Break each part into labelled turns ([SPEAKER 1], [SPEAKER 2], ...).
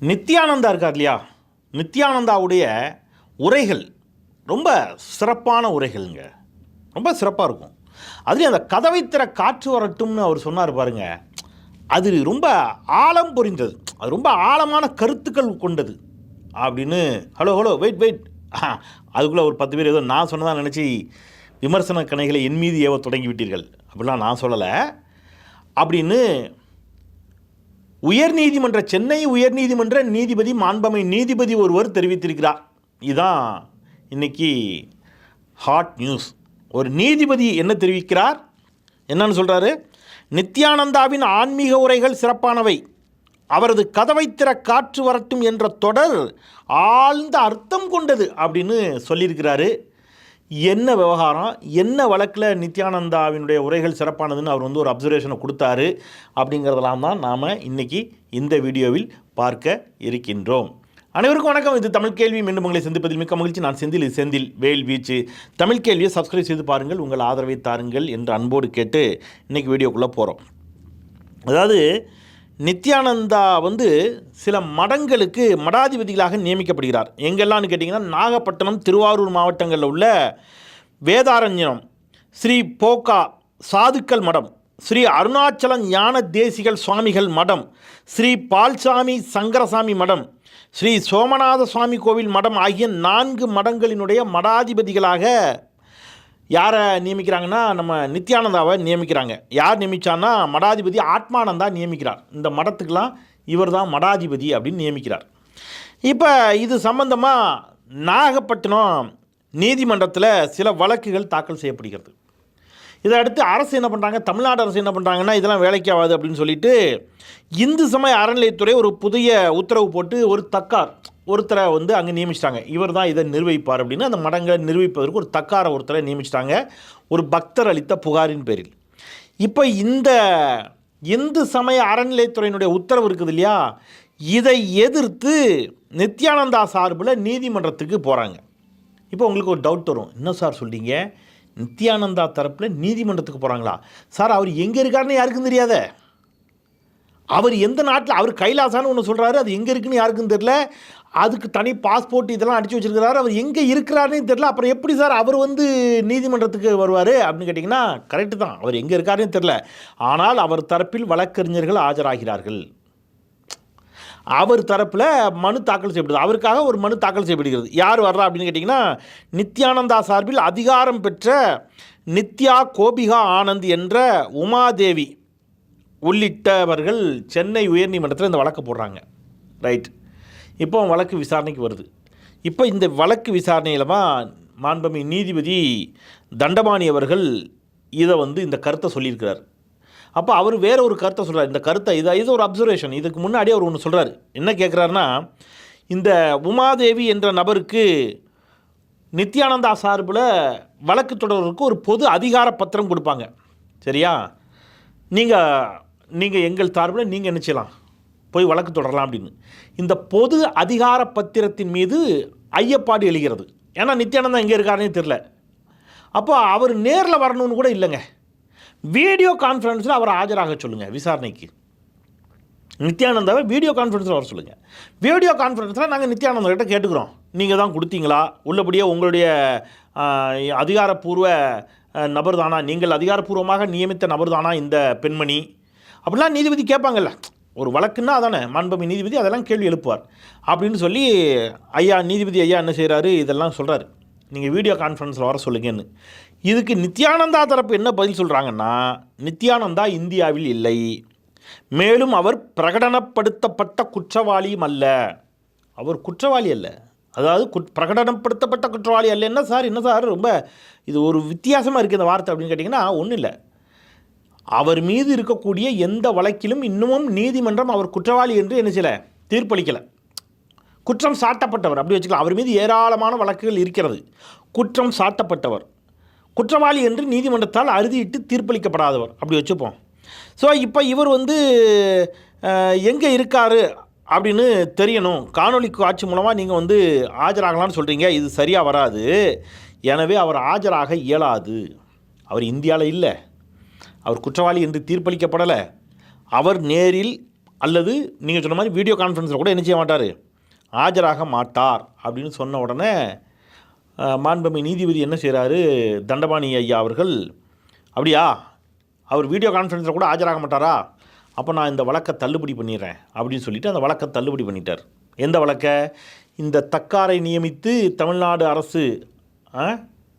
[SPEAKER 1] நித்யானந்தா இருக்கார் இல்லையா? நித்யானந்தாவுடைய உரைகள் ரொம்ப சிறப்பான உரைகள்ங்க. ரொம்ப சிறப்பாக இருக்கும். அதுலேயும் அந்த கதவை திற காற்று வரட்டும்னு அவர் சொன்னார் பாருங்க. அது ரொம்ப ஆழம் பொரிந்தது அது ரொம்ப ஆழமான கருத்துக்கள் கொண்டது. அப்படின்னு ஹலோ ஹலோ வெயிட் வெயிட். அதுக்குள்ளே ஒரு பத்து பேர் ஏதோ நான் சொன்னதாக நினச்சி விமர்சன கணைகளை என் மீது ஏவ தொடங்கி விட்டீர்கள் அப்படிலாம் நான் சொல்லலை. அப்படின்னு உயர்நீதிமன்ற சென்னை உயர்நீதிமன்ற நீதிபதி மாண்பமை நீதிபதி ஒருவர் தெரிவித்திருக்கிறார். இதுதான் இன்னைக்கு ஹாட் நியூஸ். ஒரு நீதிபதி என்ன தெரிவிக்கிறார்? என்னன்னு சொல்கிறாரு நித்யானந்தாவின் ஆன்மீக உரைகள் சிறப்பானவை. அவரது கதவை திற காற்று வரட்டும் என்ற தொடர் ஆழ்ந்த அர்த்தம் கொண்டது அப்படின்னு சொல்லியிருக்கிறாரு. என்ன விவகாரம் என்ன வழக்கில் நித்யானந்தாவினுடைய உரைகள் சிறப்பானதுன்னு அவர் வந்து ஒரு அப்சர்வேஷனை கொடுத்தாரு அப்படிங்கிறதெல்லாம் தான் நாம் இன்றைக்கி இந்த வீடியோவில் பார்க்க இருக்கின்றோம். அனைவருக்கும் வணக்கம். இது தமிழ் கேள்வி. மீண்டும் உங்களை சந்திப்பதில் மிக்க மகிழ்ச்சி. நான் செந்தில். இது செந்தில் வேல் வீச்சு. தமிழ் கேள்வியை சப்ஸ்கிரைப் செய்து பாருங்கள். உங்கள் ஆதரவை தாருங்கள் என்று அன்போடு கேட்டு இன்றைக்கி வீடியோக்குள்ளே போகிறோம் அதாவது நித்யானந்தா வந்து சில மடங்களுக்கு மடாதிபதிகளாக நியமிக்கப்படுகிறார். எங்கெல்லாம்னு கேட்டிங்கன்னா நாகப்பட்டினம் திருவாரூர் மாவட்டங்களில் உள்ள வேதாரண்யம் ஸ்ரீ போக்கா சாதுக்கள் மடம் ஸ்ரீ அருணாச்சலம் ஞான தேசிகள் சுவாமிகள் மடம் ஸ்ரீ பால்சாமி சங்கரசாமி மடம் ஸ்ரீ சோமநாத சுவாமி கோவில் மடம் ஆகிய நான்கு மடங்களினுடைய மடாதிபதிகளாக யாரை நியமிக்கிறாங்கன்னா நம்ம நித்யானந்தாவை நியமிக்கிறாங்க. யார் நியமிச்சான்னா மடாதிபதி ஆத்மானந்தா நியமிக்கிறார். இந்த மடத்துக்கெலாம் இவர் தான் மடாதிபதி அப்படின்னு நியமிக்கிறார். இப்போ இது சம்பந்தமாக நாகப்பட்டினம் நீதிமன்றத்தில் சில வழக்குகள் தாக்கல் செய்யப்படுகிறது. இதை அடுத்து அரசு என்ன பண்ணுறாங்க தமிழ்நாடு அரசு என்ன பண்ணுறாங்கன்னா இதெல்லாம் வேலைக்கு ஆகாது அப்படின்னு சொல்லிட்டு இந்து சமய அறநிலையத்துறை ஒரு புதிய உத்தரவு போட்டு ஒரு தக்கார் ஒருத்தரை வந்து அங்கே நியமிச்சிட்டாங்க. இவர் தான் இதை நிர்வகிப்பார் அப்படின்னு அந்த மடங்களை நிர்வகிப்பதற்கு ஒரு தக்கார ஒருத்தரை நியமிச்சிட்டாங்க. ஒரு பக்தர் அளித்த புகாரின் பேரில். இப்போ இந்த இந்து சமய அறநிலையத்துறையினுடைய உத்தரவு இருக்குது இல்லையா? இதை எதிர்த்து நித்யானந்தா சார்பில் நீதிமன்றத்துக்கு போகிறாங்க இப்போ உங்களுக்கு ஒரு டவுட் வரும். என்ன சார் சொல்கிறீங்க நித்யானந்தா தரப்பில் நீதிமன்றத்துக்கு போகிறாங்களா சார் அவர் எங்கே இருக்காருன்னு யாருக்கும் தெரியாத. அவர் எந்த நாட்டில் அவர் கைலாசான்னு ஒன்று சொல்கிறாரு அது எங்கே இருக்குன்னு யாருக்கும் தெரில அதுக்கு தனி பாஸ்போர்ட் இதெல்லாம் அடித்து வச்சிருக்கிறாரு. அவர் எங்கே இருக்கிறாருன்னு தெரில அப்புறம் எப்படி சார் அவர் வந்து நீதிமன்றத்துக்கு வருவார் அப்படின்னு கேட்டிங்கன்னா கரெக்டு தான். அவர் எங்கே இருக்காருன்னு தெரில ஆனால் அவர் தரப்பில் வழக்கறிஞர்கள் ஆஜராகிறார்கள். அவர் தரப்பில் மனு தாக்கல் செய்யப்படுது. அவருக்காக ஒரு மனு தாக்கல் செய்யப்படுகிறது. யார் வர்றா அப்படின்னு கேட்டிங்கன்னா நித்யானந்தா சார்பில் அதிகாரம் பெற்ற நித்யா கோபிகா ஆனந்த் என்ற உமாதேவி உள்ளிட்டவர்கள் சென்னை உயர்நீதிமன்றத்தில் இந்த வழக்கு போடுறாங்க. ரைட் இப்போ வழக்கு விசாரணைக்கு வருது. இப்போ இந்த வழக்கு விசாரணையில் தான் மாண்புமை நீதிபதி தண்டபாணி அவர்கள் இதை வந்து இந்த கருத்தை சொல்லியிருக்கிறார். அப்போ அவர் வேற ஒரு கருத்தை சொல்கிறார் இந்த கருத்தை இதை இது ஒரு அப்சர்வேஷன் இதுக்கு முன்னாடி அவர் ஒன்று சொல்கிறார் என்ன கேட்குறாருன்னா இந்த உமாதேவி என்ற நபருக்கு நித்யானந்தா சார்பில் வழக்கு தொடர்வதற்கு ஒரு பொது அதிகார பத்திரம் கொடுப்பாங்க. சரியா? நீங்கள் நீங்கள் எங்கள் சார்பில் நீங்கள் என்ன செய்யலாம்? போய் வழக்கு தொடரலாம் அப்படின்னு. இந்த பொது அதிகார பத்திரத்தின் மீது ஐயப்பாடு எழுகிறது. ஏன்னா நித்யானந்தா எங்கே இருக்காருன்னே தெரில அப்போ அவர் நேரில் வரணும்னு கூட இல்லைங்க. வீடியோ கான்ஃபரன்ஸில் அவரை ஆஜராக சொல்லுங்கள் விசாரணைக்கு. நித்யானந்தாவை வீடியோ கான்ஃபரன்ஸில் வர சொல்லுங்கள் வீடியோ கான்ஃபரன்ஸில் நாங்கள் நித்யானந்தகிட்ட கேட்டுக்கிறோம். நீங்கள் தான் கொடுத்தீங்களா? உள்ளபடியே உங்களுடைய அதிகாரப்பூர்வ நபர் தானா நீங்கள் அதிகாரப்பூர்வமாக நியமித்த நபர் தானா இந்த பெண்மணி? அப்படிலாம் நீதிபதி கேட்பாங்கல்ல. ஒரு வழக்குன்னா அதானே? மாண்பமி நீதிபதி அதெல்லாம் கேள்வி எழுப்புவார். அப்படின்னு சொல்லி ஐயா நீதிபதி ஐயா என்ன செய்கிறாரு இதெல்லாம் சொல்கிறாரு நீங்கள் வீடியோ கான்ஃபரன்ஸில் வர சொல்லுங்கன்னு. இதுக்கு நித்யானந்தா தரப்பு என்ன பதில் சொல்கிறாங்கன்னா நித்யானந்தா இந்தியாவில் இல்லை. மேலும் அவர் பிரகடனப்படுத்தப்பட்ட குற்றவாளியும் அல்ல. அவர் குற்றவாளி அல்ல. அதாவது குட் பிரகடனப்படுத்தப்பட்ட குற்றவாளி அல்ல. என்ன சார்? என்ன சார்? ரொம்ப இது ஒரு வித்தியாசமாக இருக்குது இந்த வார்த்தை அப்படின்னு கேட்டிங்கன்னா ஒன்றும் இல்லை அவர் மீது இருக்கக்கூடிய எந்த வழக்கிலும் இன்னமும் நீதிமன்றம் அவர் குற்றவாளி என்று என்ன செய்யலை? தீர்ப்பளிக்கலை. குற்றம் சாட்டப்பட்டவர். அப்படி வச்சுக்கலாம் அவர் மீது ஏராளமான வழக்குகள் இருக்கிறது. குற்றம் சாட்டப்பட்டவர். குற்றவாளி என்று நீதிமன்றத்தால் அறுதியிட்டு தீர்ப்பளிக்கப்படாதவர். அப்படி வச்சுப்போம். ஸோ இப்போ இவர் வந்து எங்கே இருக்கார் அப்படின்னு தெரியணும். காணொலி காட்சி மூலமாக நீங்கள் வந்து ஆஜராகலாம்னு சொல்கிறீங்க இது சரியாக வராது. எனவே அவர் ஆஜராக இயலாது. அவர் இந்தியாவில் இல்லை. அவர் குற்றவாளி என்று தீர்ப்பளிக்கப்படலை. அவர் நேரில் அல்லது நீங்கள் சொன்ன மாதிரி வீடியோ கான்ஃபரன்ஸில் கூட என்ன செய்ய மாட்டார்? ஆஜராக மாட்டார் அப்படின்னு சொன்ன உடனே மாண்புமை நீதிபதி என்ன செய்கிறாரு தண்டபாணி ஐயா அவர்கள் அப்படியா? அவர் வீடியோ கான்ஃபரன்ஸில் கூட ஆஜராக மாட்டாரா? அப்போ நான் இந்த வழக்கை தள்ளுபடி பண்ணிடுறேன் அப்படின்னு சொல்லிட்டு அந்த வழக்கை தள்ளுபடி பண்ணிட்டார். எந்த வழக்கை? இந்த தக்காரை நியமித்து தமிழ்நாடு அரசு ஆ,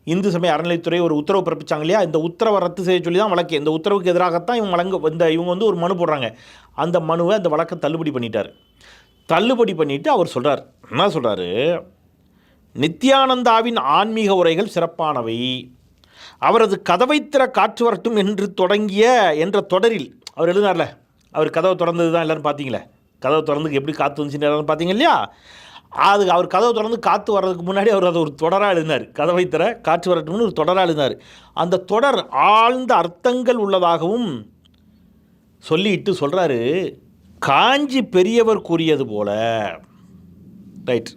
[SPEAKER 1] இந்து சமய அறநிலைத்துறை ஒரு உத்தரவு பிறப்பிச்சாங்க இல்லையா? இந்த உத்தரவை ரத்து செய்ய சொல்லி தான் வழக்கு. இந்த உத்தரவுக்கு எதிராகத்தான் இவங்க வழங்க இந்த இவங்க வந்து ஒரு மனு போடுறாங்க. அந்த மனுவை அந்த வழக்கை தள்ளுபடி பண்ணிட்டார். தள்ளுபடி பண்ணிவிட்டு அவர் சொல்கிறார் என்ன சொல்கிறாரு நித்யானந்தாவின் ஆன்மீக உரைகள் சிறப்பானவை. அவரது கதவை திற காற்று வரட்டும் என்று தொடங்கிய என்ற தொடரில் அவர் எழுதினார்ல அவர் கதவை திறந்தது தான் எல்லாரும் பார்த்தீங்களே? கதவை திறந்து எப்படி காற்று வந்துச்சுன்னு எல்லாரும் பார்த்தீங்க இல்லையா? அது அவர் கதவை தொடர்ந்து காற்று வர்றதுக்கு முன்னாடி அவர் அதை ஒரு தொடராக எழுதினார். கதவை தர காற்று வரட்டும்னு ஒரு தொடராக எழுதினார். அந்த தொடர் ஆழ்ந்த அர்த்தங்கள் உள்ளதாகவும் சொல்லிட்டு சொல்கிறாரு காஞ்சி பெரியவர் கூறியது போல. ரைட்.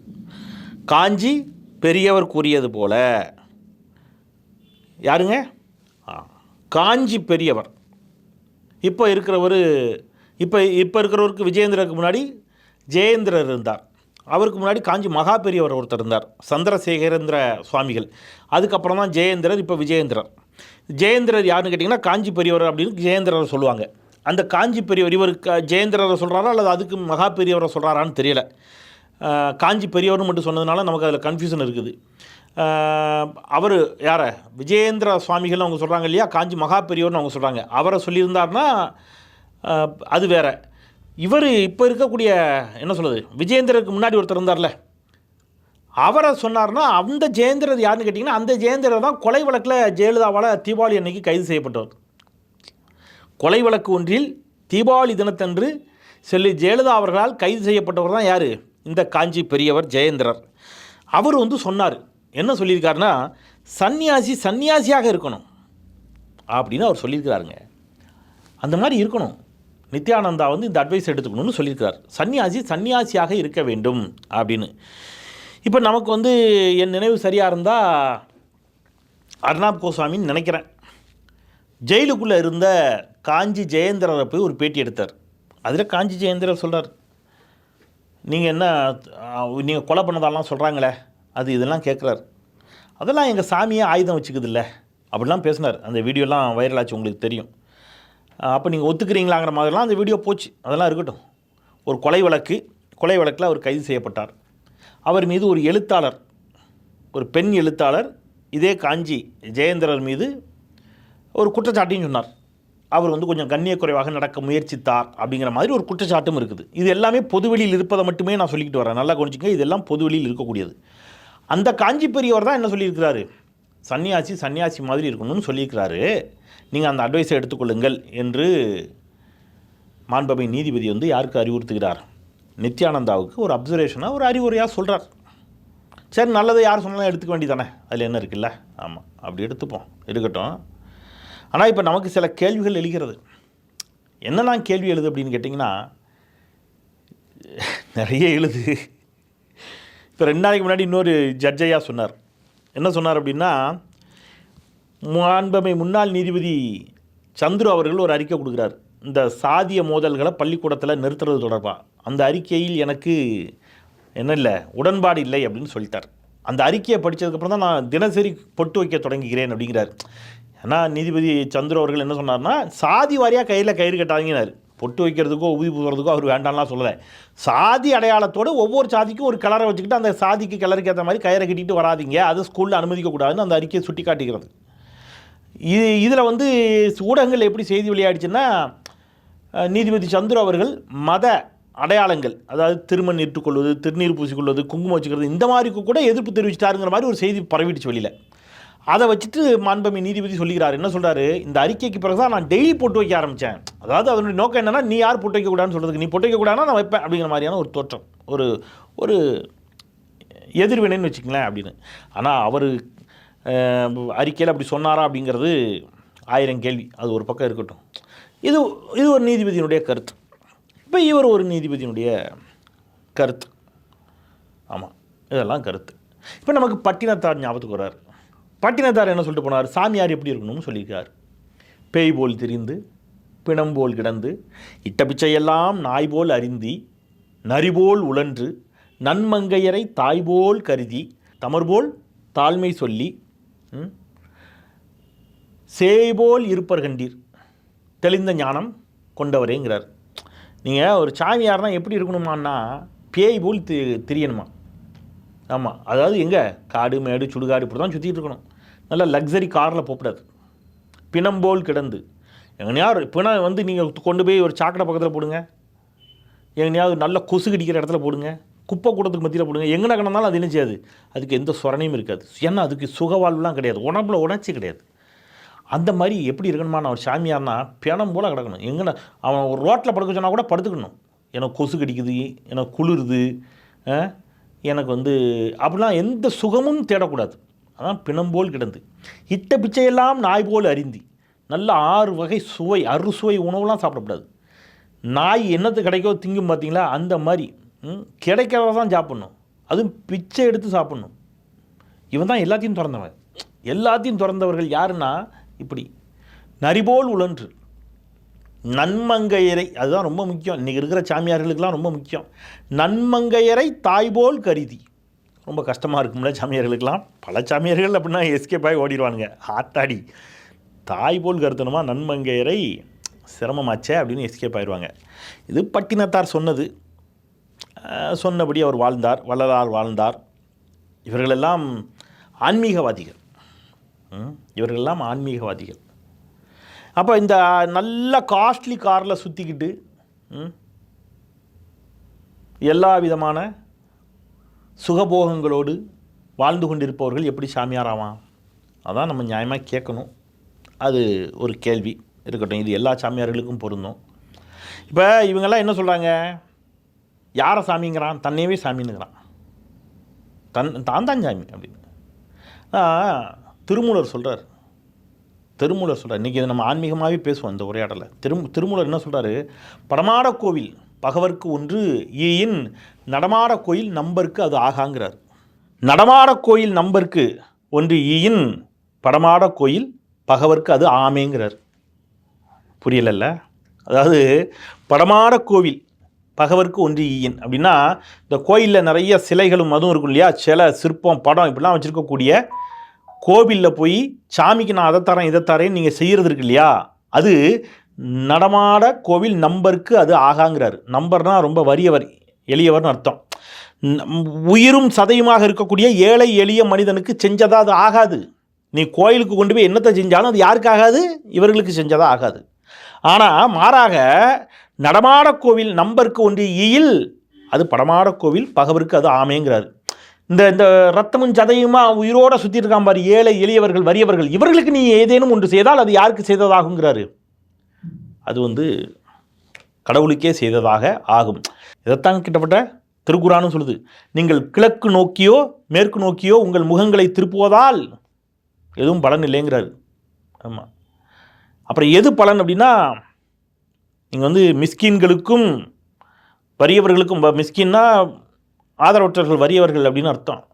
[SPEAKER 1] காஞ்சி பெரியவர் கூறியது போல. யாருங்க? காஞ்சி பெரியவர். இப்போ இருக்கிறவர் இப்போ இப்போ இருக்கிறவருக்கு விஜயேந்திரருக்கு முன்னாடி ஜெயேந்திரர் இருந்தார். அவருக்கு முன்னாடி காஞ்சி மகா பெரியவர் ஒருத்தர் இருந்தார். சந்திரசேகரேந்திர சுவாமிகள். அதுக்கப்புறம் தான் ஜெயேந்திரர் இப்போ விஜயேந்திரர். ஜெயேந்திரர் யாருன்னு கேட்டிங்கன்னா காஞ்சி பெரியவர் அப்படின்னு ஜெயேந்திரர் சொல்லுவாங்க. அந்த காஞ்சி பெரியவர் இவர் க- ஜெயேந்திரரை சொல்கிறாரா அல்லது அதுக்கு மகா பெரியவரை சொல்கிறாரான்னு தெரியல. காஞ்சி பெரியவர்னு மட்டும் சொன்னதுனால நமக்கு அதில் கன்ஃபியூஷன் இருக்குது. அவர் யாரை? விஜயேந்திர சுவாமிகள் அவங்க சொல்கிறாங்க இல்லையா? காஞ்சி மகா பெரியவர்னு அவங்க சொல்கிறாங்க அவரை சொல்லியிருந்தாருன்னா அது வேறு. இவர் இப்போ இருக்கக்கூடிய என்ன சொல்கிறது விஜயேந்திரருக்கு முன்னாடி ஒருத்தர் இருந்தார்ல. அவரை சொன்னார்னா அந்த ஜெயேந்திரர் யாருன்னு கேட்டிங்கன்னா அந்த ஜெயேந்திரர் தான் கொலை வழக்கில் ஜெயலலிதாவால் தீபாவளி அன்னைக்கு கைது செய்யப்பட்டவர். கொலை வழக்கு ஒன்றில் தீபாவளி தினத்தன்று செல்லி ஜெயலலிதா அவர்களால் கைது செய்யப்பட்டவர் தான் யார்? இந்த காஞ்சி பெரியவர் ஜெயேந்திரர். அவர் வந்து சொன்னார் என்ன சொல்லியிருக்காருன்னா சன்னியாசி சன்னியாசியாக இருக்கணும். அப்படின்னு அவர் சொல்லியிருக்கிறாருங்க. அந்த மாதிரி இருக்கணும். நித்யானந்தா வந்து இந்த அட்வைஸ் எடுத்துக்கணும்னு சொல்லியிருக்கார் சன்னியாசி சன்னியாசியாக இருக்க வேண்டும் அப்படின்னு. இப்போ நமக்கு வந்து என் நினைவு சரியாக இருந்தால் அர்ணாப் கோஸ்வாமின்னு நினைக்கிறேன். ஜெயிலுக்குள்ளே இருந்த காஞ்சி ஜெயேந்திரரை போய் ஒரு பேட்டி எடுத்தார். அதில் காஞ்சி ஜெயேந்திரர் சொல்கிறார் நீங்கள் என்ன நீங்கள் கொலை பண்ணதெல்லாம் சொல்கிறாங்களே அது இதெல்லாம் கேட்குறாரு. அதெல்லாம் எங்கள் சாமியே ஆயுதம் வச்சுக்குது இல்லை அப்படிலாம் பேசினார். அந்த வீடியோலாம் வைரல் ஆச்சு உங்களுக்கு தெரியும். அப்போ நீங்கள் ஒத்துக்கிறீங்களாங்கிற மாதிரிலாம் அந்த வீடியோ போச்சு. அதெல்லாம் இருக்கட்டும். ஒரு கொலை வழக்கு கொலை வழக்கில் அவர் கைது செய்யப்பட்டார். அவர் மீது ஒரு எழுத்தாளர் ஒரு பெண் எழுத்தாளர் இதே காஞ்சி ஜெயேந்திரர் மீது ஒரு குற்றச்சாட்டையும் சொன்னார். அவர் வந்து கொஞ்சம் கண்ணியக்குறைவாக நடக்க முயற்சித்தார் அப்படிங்கிற மாதிரி ஒரு குற்றச்சாட்டும் இருக்குது. இது எல்லாமே பொதுவெளியில் இருப்பதை மட்டுமே நான் சொல்லிக்கிட்டு வரேன். நல்லா கவனிச்சுங்க இதெல்லாம் பொதுவெளியில் இருக்கக்கூடியது. அந்த காஞ்சி பெரியவர் தான் என்ன சொல்லியிருக்கிறாரு? சன்னியாசி சன்னியாசி மாதிரி இருக்கணும்னு சொல்லியிருக்கிறாரு. நீங்கள் அந்த அட்வைஸை எடுத்துக்கொள்ளுங்கள் என்று மாண்பமை நீதிபதி வந்து யாருக்கு அறிவுறுத்துகிறார்? நித்யானந்தாவுக்கு ஒரு அப்சர்வேஷனாக ஒரு அறிவுரையாக சொல்கிறார் சரி நல்லதை யார் சொன்னாலும் எடுத்துக்க வேண்டியதானே அதில் என்ன இருக்குல்ல? ஆமாம் அப்படி எடுத்துப்போம். இருக்கட்டும். ஆனால் இப்போ நமக்கு சில கேள்விகள் எழுகிறது. என்னெல்லாம் கேள்வி எழுது அப்படின்னு கேட்டிங்கன்னா நிறைய எழுது. இப்போ ரெண்டு நாளைக்கு முன்னாடி இன்னொரு ஜட்ஜையாக சொன்னார். என்ன சொன்னார் அப்படின்னா மாண்பமை முன்னாள் நீதிபதி சந்துரு அவர்கள் ஒரு அறிக்கை கொடுக்குறார். இந்த சாதிய மோதல்களை பள்ளிக்கூடத்தில் நிறுத்துறது தொடர்பாக அந்த அறிக்கையில் எனக்கு என்ன இல்லை உடன்பாடு இல்லை அப்படின்னு சொல்லிட்டார். அந்த அறிக்கையை படித்ததுக்கப்புறம் தான் நான் தினசரி பொட்டு வைக்க தொடங்குகிறேன் அப்படிங்கிறார். ஏன்னா நீதிபதி சந்துரு அவர்கள் என்ன சொன்னார்னா சாதி வாரியாக கையில் கயிறு கட்டாதீங்கனார் பொட்டு வைக்கிறதுக்கோ உபி போகிறதுக்கோ அவர் வேண்டாம்லாம் சொல்லலை. சாதி அடையாளத்தோடு ஒவ்வொரு சாதிக்கும் ஒரு கலரை வச்சுக்கிட்டு அந்த சாதிக்கு கலருக்கு ஏற்ற மாதிரி கயிறை கட்டிட்டு வராதீங்க. அது ஸ்கூலில் அனுமதிக்கக்கூடாதுன்னு அந்த அறிக்கையை சுட்டி காட்டுகிறது இது இதில் வந்து ஊடகங்கள் எப்படி செய்தி வெளியாயிடுச்சுன்னா நீதிபதி சந்துரு அவர்கள் மத அடையாளங்கள் அதாவது திருமண் இட்டுக்கொள்வது திருநீர் பூசிக்கொள்வது குங்குமம் வச்சுக்கிறது இந்த மாதிரிக்கு கூட எதிர்ப்பு தெரிவிச்சிட்டாருங்கிற மாதிரி ஒரு செய்தி பரவிடுச்சு வெளியில். அதை வச்சுட்டு மாண்பமி நீதிபதி சொல்லிக்கிறார். என்ன சொல்கிறாரு இந்த அறிக்கைக்கு பிறகு தான் நான் டெய்லி போட்டு வைக்க ஆரம்பித்தேன் அதாவது அதனுடைய நோக்கம் என்னென்னா நீ யார் போட்டு வைக்கக்கூடாதுன்னு சொல்கிறதுக்கு நீ போட்டு வைக்கக்கூடாதுன்னா நான் வைப்பேன் அப்படிங்கிற மாதிரியான ஒரு தோற்றம் ஒரு ஒரு எதிர்வினைன்னு வச்சுக்கங்களேன் அப்படின்னு. ஆனால் அவர் அறிக்கையில் அப்படி சொன்னாரா அப்படிங்கிறது ஆயிரம் கேள்வி. அது ஒரு பக்கம் இருக்கட்டும். இது இது ஒரு நீதிபதியினுடைய கருத்து. இப்போ இவர் ஒரு நீதிபதியினுடைய கருத்து. ஆமாம் இதெல்லாம் கருத்து. இப்போ நமக்கு பட்டினத்தார் ஞாபகத்துக்கு வர்றார் பட்டினத்தார் என்ன சொல்லிட்டு போனார்? சாமியார் எப்படி இருக்கணும்னு சொல்லியிருக்கார். பேய் போல் திரிந்து பிணம்போல் கிடந்து இட்ட பிச்சையெல்லாம் நாய்போல் அறிந்தி நரிபோல் உழன்று நன்மங்கையரை தாய்போல் கருதி தமர்போல் தாழ்மை சொல்லி சேய்போல் இருப்பர் கண்டீர். தெளிந்த ஞானம் கொண்டவரேங்கிறார். நீங்கள் ஒரு சாமியார்னா எப்படி இருக்கணுமான்னா பேய் போல் தி ஆமாம் அதாவது எங்கே? காடு மேடு சுடுகாடு இப்படி தான் சுற்றிட்டு இருக்கணும். நல்ல லக்ஸரி காரில் போகக்கூடாது பிணம்போல் கிடந்து. எங்கனையாவது பிணம் வந்து நீங்கள் கொண்டு போய் ஒரு சாக்கடை பக்கத்தில் போடுங்க. எங்கனையாவது நல்ல கொசு கடிக்கிற இடத்துல போடுங்க. குப்பை கூடத்துக்கு மத்தியில் போடுங்க. எங்கே கிடந்தாலும் அது என்ன செய்யாது? அதுக்கு எந்த சொரணையும் இருக்காது. ஏன்னா அதுக்கு சுகவாழ்வுலாம் கிடையாது. உணவுல உணர்ச்சி கிடையாது. அந்த மாதிரி எப்படி இருக்கணுமா? நான் ஒரு சாமியார்னா பிணம் போல் கிடக்கணும். எங்கே அவன் ஒரு ரோட்டில் படுக்க சொன்னால் கூட படுத்துக்கணும். எனக்கு கொசு கடிக்குது எனக்கு குளிருது எனக்கு வந்து அப்படிலாம் எந்த சுகமும் தேடக்கூடாது. அதான் பிணம் போல் கிடந்து. இட்ட பிச்சையெல்லாம் நாய் போல் அறிந்தி நல்ல ஆறு வகை சுவை அறுசுவை உணவுலாம் சாப்பிடக்கூடாது. நாய் என்னத்து கிடைக்கோ திங்கும் பார்த்தீங்களா? அந்த மாதிரி கிடைக்கிறத தான் சாப்பிட்ணும். அதுவும் பிச்சை எடுத்து சாப்பிட்ணும். இவன் தான் எல்லாத்தையும் திறந்தவன். எல்லாத்தையும் திறந்தவர்கள் யாருன்னா இப்படி நரிபோல் உழன்று. நன்மங்கையரை அதுதான் ரொம்ப முக்கியம். இன்றைக்கி இருக்கிற சாமியார்களுக்கெல்லாம் ரொம்ப முக்கியம். நன்மங்கையரை தாய்போல் கருதி. ரொம்ப கஷ்டமாக இருக்கும்ல சாமியார்களுக்கெல்லாம். பல சாமியார்கள் அப்படின்னா எஸ்கேப் ஆகி ஓடிடுவானுங்க. ஆத்தாடி. தாய் போல் கருத்தணுமா நன்மங்கையரை? சிரமமாச்சே அப்படின்னு எஸ்கேப் ஆயிடுவாங்க. இது பட்டினத்தார் சொன்னது. சொன்னபடி அவர் வாழ்ந்தார் வள்ளலார் வாழ்ந்தார். இவர்களெல்லாம் ஆன்மீகவாதிகள். ம், இவர்களெல்லாம் ஆன்மீகவாதிகள். அப்போ இந்த நல்ல காஸ்ட்லி காரில் சுற்றிக்கிட்டு எல்லா விதமான சுகபோகங்களோடு வாழ்ந்து கொண்டிருப்பவர்கள் எப்படி சாமியாராவான் அதான் நம்ம நியாயமாக கேட்கணும். அது ஒரு கேள்வி. இருக்கட்டும் இது எல்லா சாமியார்களுக்கும் பொருந்தும். இப்போ இவங்கெல்லாம் என்ன சொல்கிறாங்க யாரை சாமிங்கிறான்? தன்னையவே சாமின்னுங்கிறான் தன் தான் தான் சாமி அப்படின்னு. திருமூலர் சொல்கிறார் திருமூலர் சொல்கிறார் இன்றைக்கி இதை நம்ம ஆன்மீகமாகவே பேசுவோம் இந்த உரையாடலை. திரு திருமூலர் என்ன சொல்கிறாரு படமாட கோவில் பகவர்க்கு ஒன்று ஈயின் நடமாட கோயில் நம்பருக்கு அது ஆகாங்கிறார். நடமாட கோயில் நம்பருக்கு ஒன்று ஈயின் படமாட கோயில் பகவர்க்கு அது ஆமேங்கிறார். புரியலல்ல? அதாவது படமாட கோவில் பகவர்க்கு ஒன்று ஈயன். அப்படின்னா இந்த கோயிலில் நிறைய சிலைகளும் அதுவும் இருக்கும் இல்லையா? சிலை சிற்பம் படம் இப்படிலாம் வச்சுருக்கக்கூடிய கோவிலில் போய் சாமிக்கு நான் அதை தரேன் இதை தரேன் நீங்கள் செய்கிறது இருக்கு இல்லையா? அது நடமாட கோவில் நம்பருக்கு அது ஆகாங்கிறாரு. நம்பர்னால் ரொம்ப வறியவர் எளியவர்னு அர்த்தம். நம் உயிரும் சதையுமாக இருக்கக்கூடிய ஏழை எளிய மனிதனுக்கு செஞ்சதாக அது ஆகாது. நீ கோயிலுக்கு கொண்டு போய் என்னத்தை செஞ்சாலும் அது யாருக்கு ஆகாது இவர்களுக்கு செஞ்சதாக ஆகாது. ஆனால் மாறாக நடமாட கோவில் நம்பருக்கு ஒன்று ஈயில் அது படமாட கோவில் பகவருக்கு அது ஆமேங்கிறாரு. இந்த இந்த ரத்தமும் சதையுமா உயிரோட சுற்றி இருக்கான் பாரு ஏழை எளியவர்கள் வறியவர்கள். இவர்களுக்கு நீ ஏதேனும் ஒன்று செய்தால் அது யாருக்கு செய்ததாகுங்கிறாரு. அது வந்து கடவுளுக்கே செய்ததாக ஆகும். இதைத்தான் கிட்டப்பட்ட திருக்குறானும் சொல்லுது. நீங்கள் கிழக்கு நோக்கியோ மேற்கு நோக்கியோ உங்கள் முகங்களை திருப்புவதால் எதுவும் பலன் இல்லைங்கிறாரு. ஆமாம் அப்புறம் எது பலன் அப்படின்னா இங்கே வந்து மிஸ்கின்களுக்கும் வறியவர்களுக்கும் வ- மிஸ்கின்னா ஆதரவற்றவர்கள் வறியவர்கள் அப்படின்னு அர்த்தம்.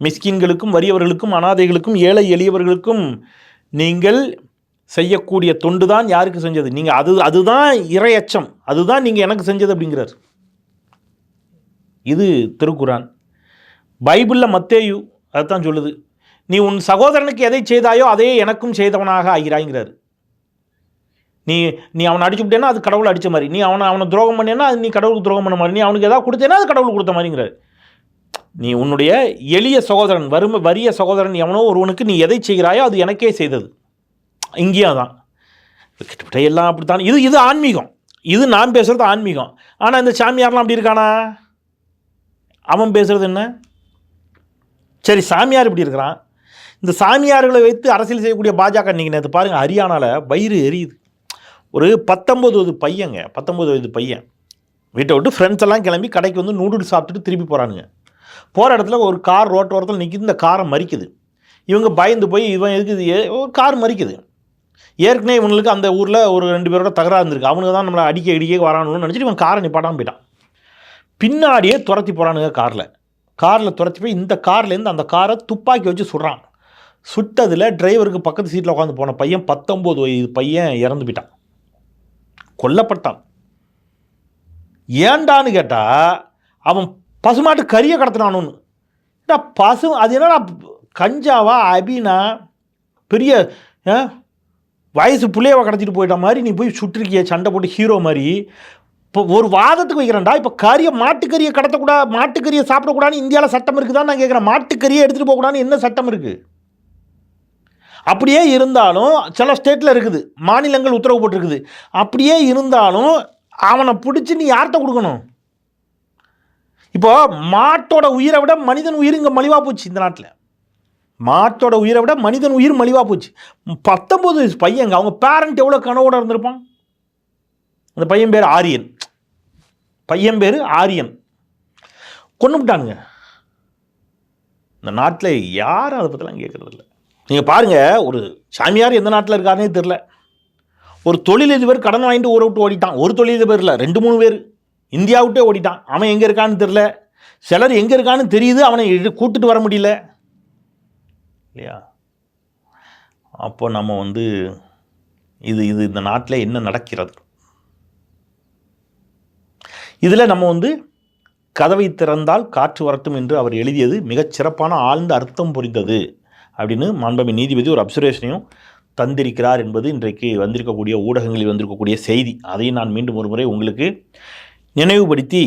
[SPEAKER 1] மிஸ்கின்களுக்கும் வறியவர்களுக்கும் அனாதைகளுக்கும் ஏழை எளியவர்களுக்கும் நீங்கள் செய்யக்கூடிய தொண்டு தான் யாருக்கு செஞ்சது? நீங்கள் அது அதுதான் இரையச்சம் அதுதான் நீங்கள் எனக்கு செஞ்சது அப்படிங்கிறார். இது திருக்குரான் பைபிளில் மத்தேயு அதுதான் சொல்லுது. நீ உன் சகோதரனுக்கு எதை செய்தாயோ அதே எனக்கும் செய்தவனாக ஆகிறாய்ங்கிறார். நீ நீ அவனை அடிச்சு அது கடவுள் அடித்த மாதிரி. நீ அவனை அவனை துரோகம் பண்ணேன்னா அது நீ கடவுளுக்கு துரோகம் பண்ண மாதிரி. நீ அவனுக்கு ஏதாவது கொடுத்தேன்னா அது கடவுளுக்கு கொடுத்த மாதிரிங்கிறார். நீ உன்னுடைய எளிய சகோதரன் வறுமை வறிய சகோதரன் எவனோ ஒருவனுக்கு நீ எதை செய்கிறாயோ அது எனக்கே செய்தது. இங்கேயும் அதான். கிட்டத்தட்ட எல்லாம் அப்படித்தான். இது இது ஆன்மீகம். இது நான் பேசுகிறது ஆன்மீகம். ஆனால் இந்த சாமியார்லாம் அப்படி இருக்கானா? அவன் பேசுகிறது என்ன? சரி சாமியார் இப்படி இருக்கிறான். இந்த சாமியார்களை வைத்து அரசியல் செய்யக்கூடிய பாஜக நீங்கள் நேற்று பாருங்கள் ஹரியானாவில் வயிறு எரியுது. ஒரு பத்தொம்பது வயது பையங்க பத்தொம்பது வயது பையன். வீட்டை விட்டு ஃப்ரெண்ட்ஸ் எல்லாம் கிளம்பி கடைக்கு வந்து நூடுல்ஸ் சாப்பிட்டுட்டு திருப்பி போகிறானுங்க போகிற இடத்துல ஒரு கார் ரோட்டோரத்தில் நிற்கிது இந்த காரை மறிக்குது. இவங்க பயந்து போய் இவன் இருக்குது ஏ- ஒரு கார் மறிக்குது. ஏற்கனவே இவங்களுக்கு அந்த ஊரில் ஒரு ரெண்டு பேரோட தகராறு இருந்திருக்கு. அவனுங்க தான் நம்மளை அடிக்க அடிக்க வரானுன்னு நினச்சிட்டு இவன் காரை நிப்பாட்டாமல் போயிட்டான். பின்னாடியே துரத்தி போகிறானுங்க காரில் காரில் துரத்தி போய் இந்த கார்லேருந்து அந்த காரை துப்பாக்கி வச்சு சுடுறான். சுட்டதில் டிரைவருக்கு பக்கத்து சீட்டில் உட்காந்து போன பையன் பத்தொம்போது வயது பையன் இறந்து போயிட்டான். கொல்லப்பட்டான். ஏண்டான்னு கேட்டால் அவன் பசுமாட்டு கறியை கடத்தினானுன்னு. ஏடா பசு அது என்னடா கஞ்சாவா அபினா பெரிய ஆ, வயசு பிள்ளையவை கடத்திட்டு போயிட்ட மாதிரி நீ போய் சுட்டிருக்கிய சண்டை போட்டு ஹீரோ மாதிரி. இப்போ ஒரு வாதத்துக்கு வைக்கிறேன்டா இப்போ கறியை மாட்டுக்கறியை கடத்தக்கூடாது மாட்டுக்கறியை சாப்பிடக்கூடாதுன்னு இந்தியாவில் சட்டம் இருக்குதான்னு நான் கேட்குறேன் மாட்டுக்கறியை எடுத்துகிட்டு போகக்கூடாதுன்னு என்ன சட்டம் இருக்குது அப்படியே இருந்தாலும் சில ஸ்டேட்டில் இருக்குது. மாநிலங்கள் உத்தரவு போட்டிருக்குது. அப்படியே இருந்தாலும் அவனை பிடிச்சி நீ யார்கிட்ட கொடுக்கணும்? இப்போது மாட்டோட உயிரை விட மனிதன் உயிர் இங்கே மலிவாக போச்சு இந்த நாட்டில். மாட்டோட உயிரை விட மனிதன் உயிர் மலிவாக போச்சு. பத்தொம்போது வயசு பையங்க அவங்க பேரண்ட் எவ்வளோ கனவோட இருந்திருப்பான்? அந்த பையன் பேர் ஆரியன். பையன் பேர் ஆரியன். கொண்டு விட்டானுங்க இந்த நாட்டில் யாரும் அதை பற்றிலாம் கேட்குறது நீங்கள் பாருங்கள் ஒரு சாமியார் எந்த நாட்டில் இருக்காருனே தெரில ஒரு தொழிலதிபர் கடன் வாங்கிட்டு ஊரை விட்டு ஓடிட்டான். ஒரு தொழிலதிபர் இல்லை ரெண்டு மூணு பேர். இந்தியா விட்டே ஓடிட்டான். அவன் எங்கே இருக்கான்னு தெரில சிலர் எங்கே இருக்கான்னு தெரியுது அவனை கூட்டுட்டு வர முடியல. இல்லையா? அப்போ நம்ம வந்து இது இது இந்த நாட்டில் என்ன நடக்கிறது? இதில் நம்ம வந்து கதவை திறந்தால் காற்று வரட்டும் என்று அவர் எழுதியது மிகச் சிறப்பான ஆழ்ந்த அர்த்தம் புரிந்தது. அப்படின்னு மாண்பமை நீதிபதி ஒரு அப்சர்வேஷனையும் தந்திருக்கிறார் என்பது இன்றைக்கு வந்திருக்கக்கூடிய ஊடகங்களில் வந்திருக்கக்கூடிய செய்தி. அதையும் நான் மீண்டும் ஒரு முறை உங்களுக்கு நினைவுபடுத்தி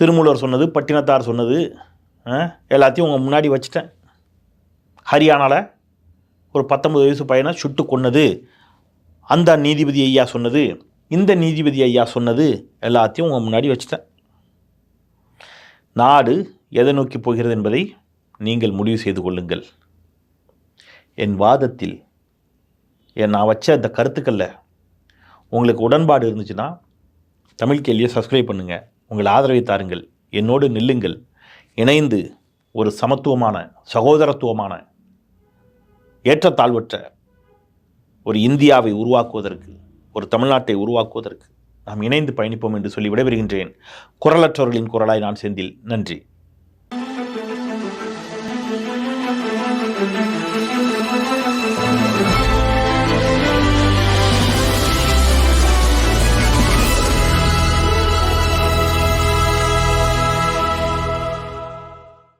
[SPEAKER 1] திருமூலர் சொன்னது பட்டினத்தார் சொன்னது எல்லாத்தையும் உங்கள் முன்னாடி வச்சுட்டேன். ஹரியானாவில் ஒரு பத்தொன்பது வயசு பையனை சுட்டு கொன்னது. அந்த நீதிபதி ஐயா சொன்னது இந்த நீதிபதி ஐயா சொன்னது எல்லாத்தையும் உங்கள் முன்னாடி வச்சுட்டேன். நாடு எதை நோக்கி போகிறது என்பதை நீங்கள் முடிவு செய்து கொள்ளுங்கள். என் வாதத்தில் என் நான் வச்ச அந்த கருத்துக்களில் உங்களுக்கு உடன்பாடு இருந்துச்சுன்னா தமிழ் கேள்வியை சப்ஸ்கிரைப் பண்ணுங்கள் உங்கள் ஆதரவை தாருங்கள். என்னோடு நில்லுங்கள். இணைந்து ஒரு சமத்துவமான சகோதரத்துவமான ஏற்றத்தாழ்வற்ற ஒரு இந்தியாவை உருவாக்குவதற்கு ஒரு தமிழ்நாட்டை உருவாக்குவதற்கு நாம் இணைந்து பயணிப்போம் என்று சொல்லி விடைபெறுகின்றேன். குரலற்றவர்களின் குரலாய் நான் செந்தில். நன்றி.